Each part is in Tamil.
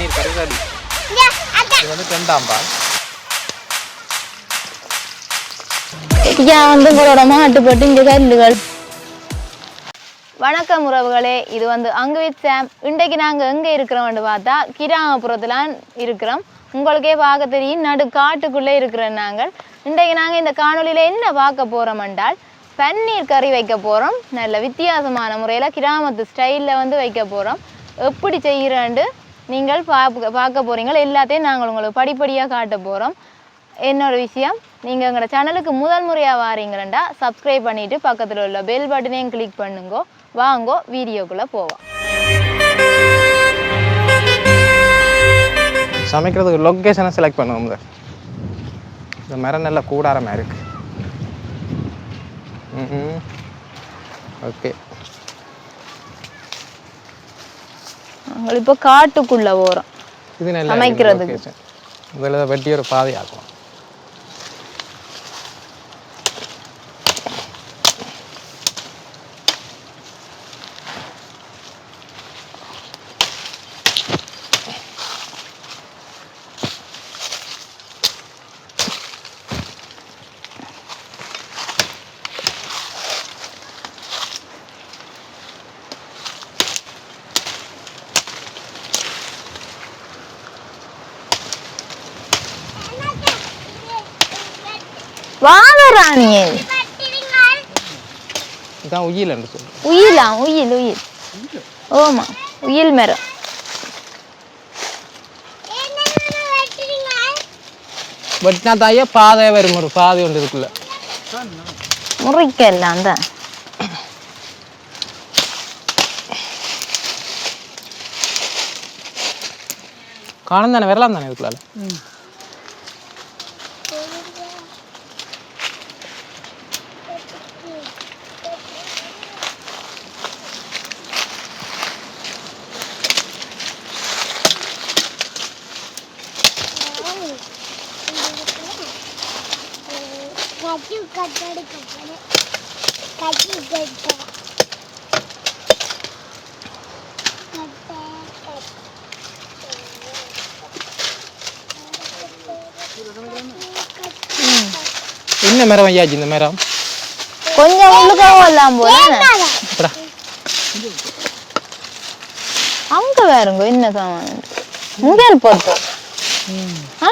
பன்னீர் கறி ரெடி இது வந்து ரெண்டாம் பால். ஐயா வந்து உங்களோட மாட்டுப்பட்டு இங்கே கல்லுகள். வணக்கம் உறவுகளே இது வந்து அங்குவித் சாம். இன்றைக்கு நாங்கள் எங்கே இருக்கிறோம்னு பார்த்தா கிராமப்புறத்தில் இருக்கிறோம். உங்களுக்கே பார்க்க தெரியும் நடு காட்டுக்குள்ளே இருக்கிறோம் நாங்கள். இன்றைக்கு நாங்கள் இந்த காணொளியில் என்ன பார்க்க போகிறோம் என்றால் பன்னீர் கறி வைக்க போகிறோம் நல்ல வித்தியாசமான முறையில் கிராமத்து ஸ்டைலில் வந்து வைக்க போகிறோம் எப்படி செய்கிறேன்ட்டு நீங்கள் பார்க்க பார்க்க போகிறீங்க எல்லாத்தையும் நாங்கள் உங்களுக்கு படிப்படியாக காட்ட போகிறோம் என்னோட விஷயம் நீங்கள் எங்களோட சேனலுக்கு முதல் முறையாக வாரீங்களா சப்ஸ்கிரைப் பண்ணிவிட்டு பக்கத்தில் உள்ள பெல் பட்டனையும் கிளிக் பண்ணுங்கோ. வாங்கோ வீடியோக்குள்ளே போவோம். சமைக்கிறதுக்கு லொக்கேஷனை செலக்ட் பண்ணுவோம் இந்த இந்த மரம் நல்ல கூடாரமாக இருக்குது ம் ஓகே நாங்கள் இப்போ காட்டுக்குள்ளே போகிறோம் இது நல்ல சமைக்கிறதுக்கு. வெட்டி ஒரு பாதை வாழராணியே இதான் உயில் என்று சொல்லுவோம் உயிலா? உயில் உயில். ஓமா உயில் மரம் வெட்டினா தாயே பாதை வரும் ஒரு பாதை ஒன்று இருக்குல்ல. முறிக்கலாம் தான் காணும் தானே வரலாம் தானே இதுக்குள்ள கட்டடி கட்டி கட்ட. என்ன மரம் ஐயாச்சு இந்த மரம்? கொஞ்சம் போல. அப்புறம் அங்க வேறுங்க என்ன சாமான் இங்கே போட்டு. ஆ?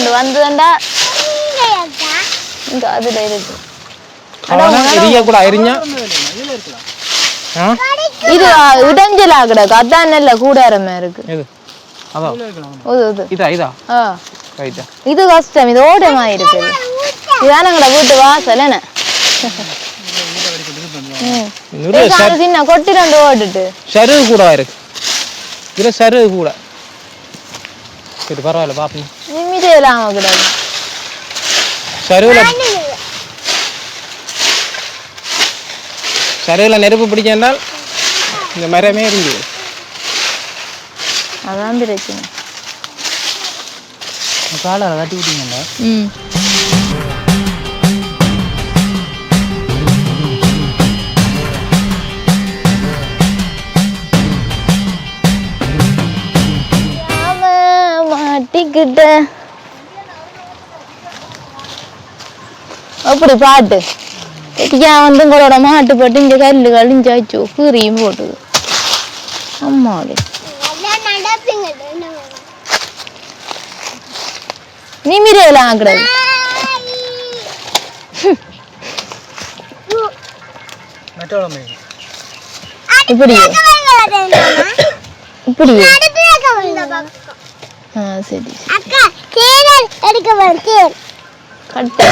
ரெண்டு வந்ததுண்டா. இங்க அதுல இருக்கு. எரிய கூட எரிஞ்சா இது இடைஞ்சலா கிடக்கு. அதான் நல்ல கூடாரமா இருக்கு. இது அதான் இது இது இதா இதா? ஆ. ரைட்டா இது கஷ்டம். இது ஓட்டமா இருக்குது இதான் எங்கட வீட்டு வாசல் என்ன? சின்ன கொட்டி ரெண்டு ஓட்டுட்டு சருகு கூட இருக்கு. இதுல சருகு கூட. சரி பரவாயில்ல பாப்போம் நிம்மதியே இல்லாம கிடக்கு சருகுல சருகுல நெருப்பு பிடிச்சால் இந்த மரமே இருந்து அதான் பிரச்சனை காலை கட்டி விட்டீங்கல்ல ம் மாட்டிக்கிட்ட அப்படி பாட்டு ஏன் வந்து உங்களோட மாட்டு போட்டு இங்க கல்லு கழிஞ்சாச்சு. கீரியும் போட்டுது. அம்மாடி. நடப்பீங்க நிமிரையெல்லாம் ஆக்குறது இப்படி இப்படி ஆ சரி அக்கா தேரல் எடுக்க வரும் தேர் கட்டு.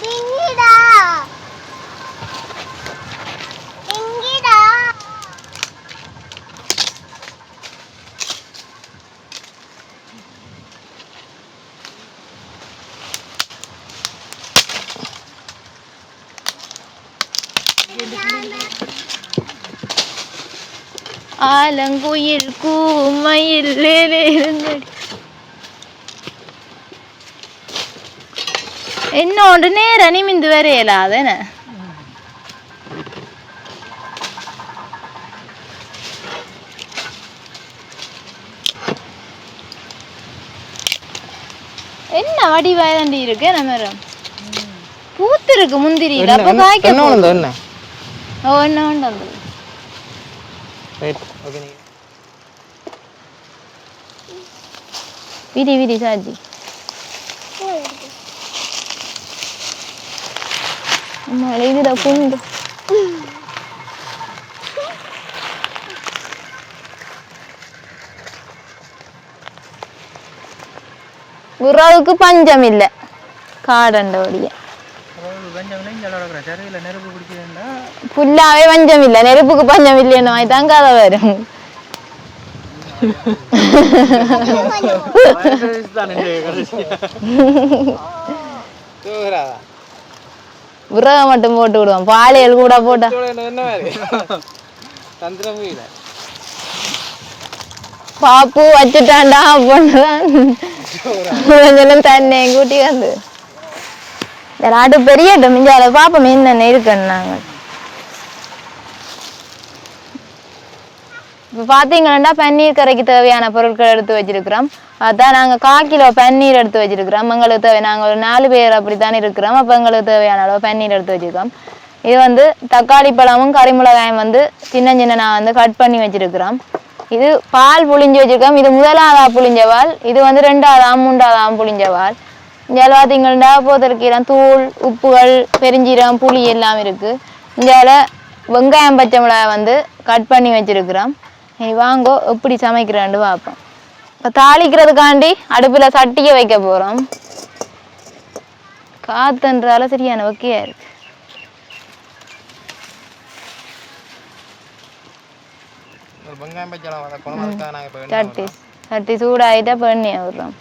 திங்கிடா திங்கிடா ஆ ஆலங்குயில் கூமையில் என்னோட நேரம் நிமிந்து வரையல அதன என்ன? வடிவாயண்டி இருக்கு நம்ம பூத்து இருக்கு முந்திரியில அப்ப காய்க்க ஓ என்ன ஒன்று வந்தது ரைட் ஓகே நீங்கள் விதி விதி சாஜி அம்மா இதுடா குண்டு உறவுக்கு பஞ்சம் இல்லை காடண்ட வழிய நெருப்பு பிடிக்கிறேன்டா புல்லாவே பஞ்சம் இல்லை நெருப்புக்கு பஞ்சம் இல்லைன்னு மாதிரி தான் கதை வரும். உறவை மட்டும் போட்டு விடுவோம். பாலியல் கூட போட்டா. என்ன மாதிரி தந்திரம் இல்லை பாப்பு பொண்ணுதான் கொஞ்சம் தண்ணியை கூட்டி வந்து. யாராட்டு பெரிய மிஞ்சால பாப்போம் என்னென்ன இருக்குன்னு நாங்கள் இப்போ பார்த்தீங்கன்னா பன்னீர் கரைக்கு தேவையான பொருட்கள் எடுத்து வச்சிருக்கிறோம். அதான் நாங்கள் கால் கிலோ பன்னீர் எடுத்து வச்சிருக்கிறோம். எங்களுக்கு தேவை நாங்கள் ஒரு நாலு பேர் அப்படித்தான் இருக்கிறோம். அப்போ எங்களுக்கு தேவையான அளவு பன்னீர் எடுத்து வச்சிருக்கோம் இது வந்து தக்காளி பழமும் கறிமிளகாயும் வந்து சின்ன சின்ன நான் வந்து கட் பண்ணி வச்சிருக்கிறோம். இது பால் புளிஞ்சு வச்சிருக்கோம் இது முதலாவதாக புழிஞ்சவால் இது வந்து ரெண்டாவதாம் மூன்றாவதாம் புழிஞ்சவால் இங்கே பார்த்தீங்கன்னா போதற்கீரம் தூள் உப்புகள் பெருஞ்சீரம் புளி எல்லாம் இருக்கு. இந்தியாவில் வெங்காயம் பச்சை மிளகாய் வந்து கட் பண்ணி வச்சிருக்கிறோம். நீ வாங்கோ எப்படி சமைக்கிறேன்னு பார்ப்போம். இப்போ தாளிக்கிறதுக்காண்டி அடுப்பில் சட்டியை வைக்க போகிறோம் காத்துன்றால சரியான வக்கையா இருக்கு. ஒரு வெங்காயம் பச்சைலாம் வதக்கணும் அதுக்காக நாங்கள் இப்போ சட்டி சட்டி சூடாயிட்டா பண்ணி விடுறோம்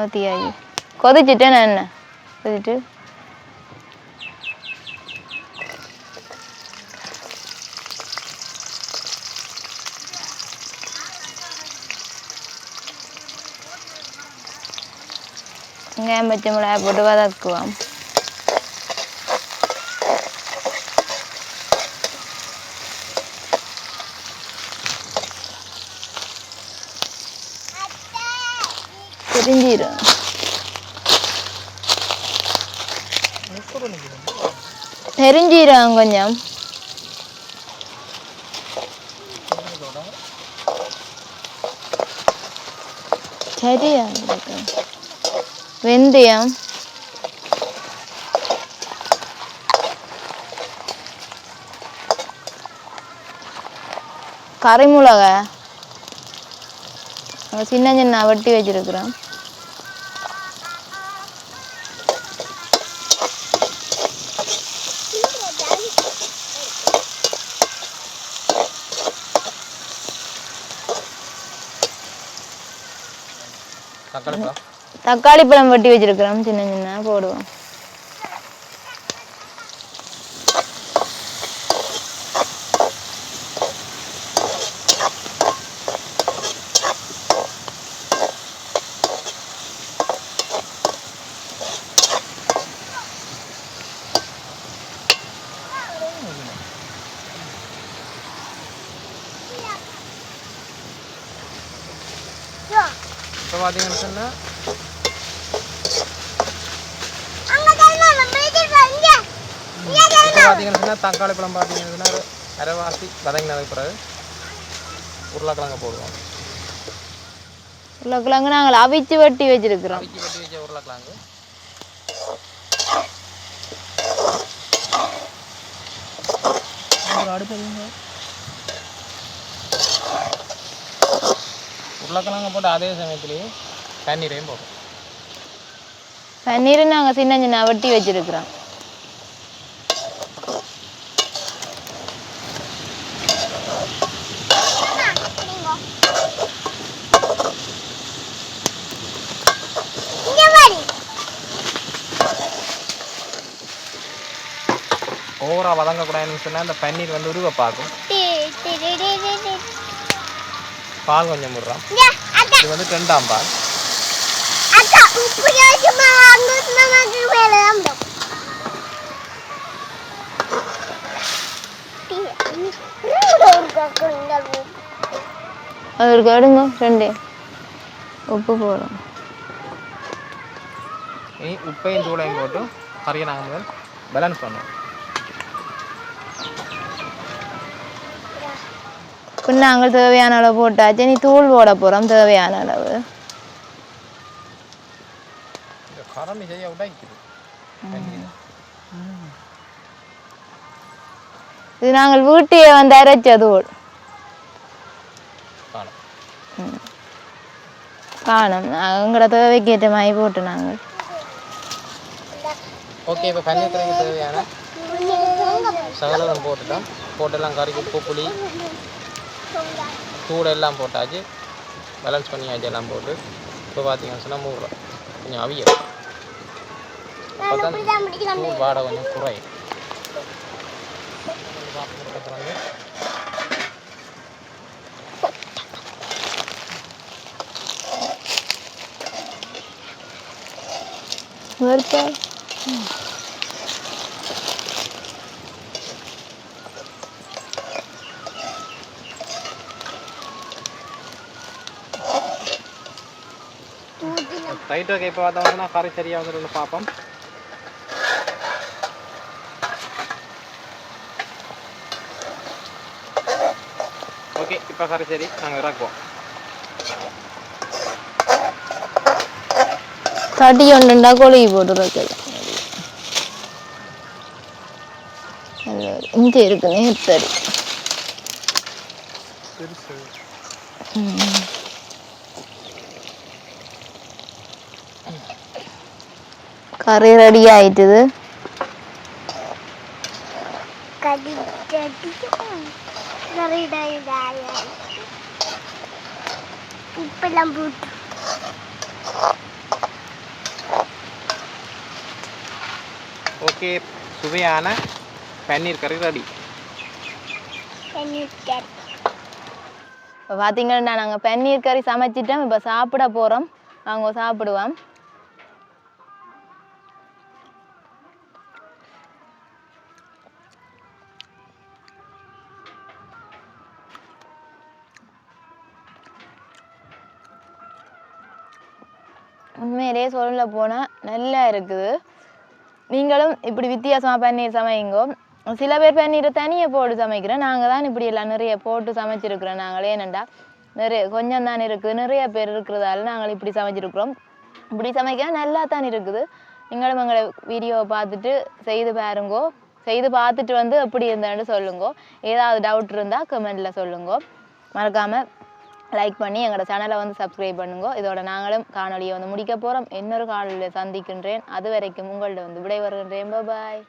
எண்ணெய் கொதிச்சுட்டு நான் என்ன கொதிட்டு வெங்காயம் பச்சை மிளகாய் போட்டு வதக்குவோம் தெரிஞ்சிடும் கொஞ்சம் சரியா வெந்தயம் கறிமிளகா? சின்ன சின்ன வெட்டி வச்சிருக்கிறோம் தக்காளி பழம். வெட்டி வச்சிருக்கிறோம். சின்ன சின்ன போடுவோம் இப்போ பார்த்தீங்கன்னு சொன்னால் பார்த்தீங்கன்னு சொன்னால் தக்காளி பழம் பார்த்தீங்கன்னு சொன்னா ஒரு அரைவாசி வதங்கினதுக்கு பிறகு உருளைக்கிழங்க போடுவோம். உருளைக்கிழங்கு நாங்கள் அவிச்சு வெட்டி வச்சிருக்கிறோம். அவிக்கி வெட்டி வச்ச உருளைக்கிழங்கு. உருளைக்கிழங்கு போட்டு அதே சமயத்துலேயே தண்ணீரையும் போடும். தண்ணீர் நாங்கள் சின்ன சின்ன வட்டி வச்சிருக்கிறோம். ஓவராக வதங்கக்கூடாதுன்னு சொன்னால் அந்த பன்னீர் வந்து உருவ பார்க்கும். பால் கொஞ்சம் விடுறோம் இங்க அக்கா இது வந்து ரெண்டாம் பால் அக்கா உப்பு யோசிமா அங்க நமக்கு மேல அம்பம் டி ஒரு கக்குங்க அதற்கு எடுங்க ரெண்டு உப்பு போடும் இனி உப்பையும் தூளையும் போட்டு கறியை நாங்கள் முதல் பேலன்ஸ் பண்ணுவோம் இப்போ நாங்கள் தேவையான அளவு போட்டாச்சு. நீ தூள் போட போகிறோம் தேவையான அளவு. இது நாங்கள் வீட்டையே வந்து அரைச்ச தூள் காணும். எங்களோட தேவைக்கு ஏற்ற மாதிரி போட்டு நாங்கள். ஓகே இப்போ பன்னீர் கறிக்கு தேவையான சகலகம் போட்டுட்டோம். போட்டெல்லாம் கறிக்கு உப்பு புளி. தூள் எல்லாம் போட்டாச்சு. பேலன்ஸ் பண்ணியாச்சு எல்லாம் போட்டு. இப்போ பார்த்தீங்கன்னு சொன்னால் மூடுறோம் கொஞ்சம் தான் தூள் வாடை கொஞ்சம் குறையும். வருப்பா ரைட் ஓகே இப்போ பார்த்தோம்னா கறி சரியாக வந்துட்டு பார்ப்போம் ஓகே இப்போ கறி சரி நாங்கள் இறக்குவோம் தடி ஒன்றுண்டா கொழுகி போட்டு வைக்கலாம் இங்கே இருக்கு நேத்தரி கறி ரெடி ஆயிட்டுது கடி கடி கறிடாய் உப்பெல்லாம் போட்டு ஓகே சுவையான பன்னீர் கறி ரெடி இப்போ பார்த்தீங்கன்னா நாங்கள் பன்னீர் கறி சமைச்சிட்டோம் இப்போ சாப்பிட போகிறோம் அவங்க சாப்பிடுவோம் உண்மையிலேயே சொல்ல போனால் நல்லா இருக்குது. நீங்களும் இப்படி வித்தியாசமாக பன்னீர் சமைங்கோ சில பேர் பன்னீரை தனியாக போட்டு சமைக்கிறோம் நாங்கள் தான் இப்படி எல்லாம் நிறைய போட்டு சமைச்சிருக்கிறோம் நாங்களே. என்னண்டா நிறைய கொஞ்சம் தான் இருக்குது நிறைய பேர் இருக்கிறதால நாங்கள் இப்படி சமைச்சிருக்கிறோம். இப்படி சமைக்க நல்லா தான் இருக்குது. நீங்களும் எங்களை வீடியோவை பார்த்துட்டு செய்து பாருங்கோ. செய்து பார்த்துட்டு வந்து எப்படி இருந்தேன்னு சொல்லுங்கோ. ஏதாவது டவுட் இருந்தால் கமெண்டில் சொல்லுங்கோ. மறக்காமல் லைக் பண்ணி எங்களோட சேனலை வந்து சப்ஸ்கிரைப் பண்ணுங்க. இதோட நாங்களும் காணொலியை வந்து முடிக்க போகிறோம் இன்னொரு காணொலியில் சந்திக்கின்றேன். அது வரைக்கும் உங்கள்ட்ட வந்து விடை வருகின்றேன் பாய்